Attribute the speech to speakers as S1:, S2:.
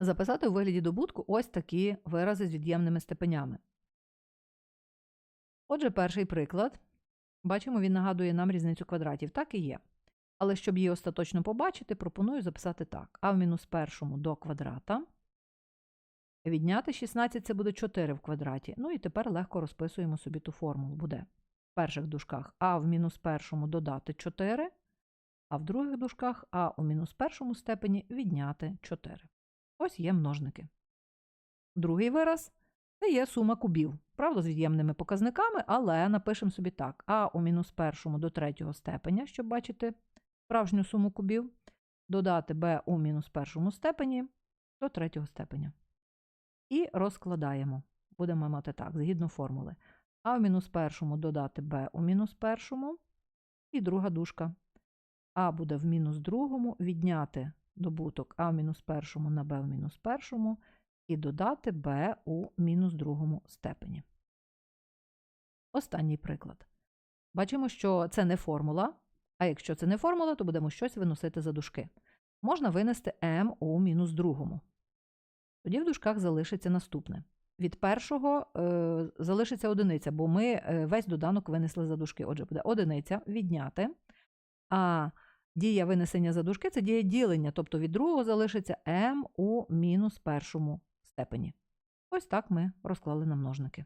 S1: записати у вигляді добутку ось такі вирази з від'ємними степенями. Отже, перший приклад. Бачимо, він нагадує нам різницю квадратів. Так і є. Але щоб її остаточно побачити, пропоную записати так. А в мінус першому до квадрата. Відняти 16 це буде 4 в квадраті. Ну і тепер легко розписуємо собі ту формулу. Буде в перших дужках а в мінус першому додати 4, а в других дужках а у мінус першому степені відняти 4. Ось є множники. Другий вираз це є сума кубів. Правда, з від'ємними показниками, але напишемо собі так: а у мінус першому до третього степеня, щоб бачити справжню суму кубів, додати b у мінус першому степені до третього степеня. І розкладаємо. Будемо мати так, згідно формули. А в мінус першому додати b у мінус першому. І друга дужка. А буде в мінус другому відняти добуток А в мінус першому на b в мінус першому і додати b у мінус другому степені. Останній приклад. Бачимо, що це не формула, а якщо це не формула, то будемо щось виносити за дужки. Можна винести m у мінус другому. Тоді в дужках залишиться наступне. Від першого е, залишиться одиниця, бо ми е, весь доданок винесли за дужки. Отже, буде одиниця відняти. А дія винесення за дужки це дія ділення, тобто від другого залишиться m у мінус першому степені. Ось так ми розклали на множники.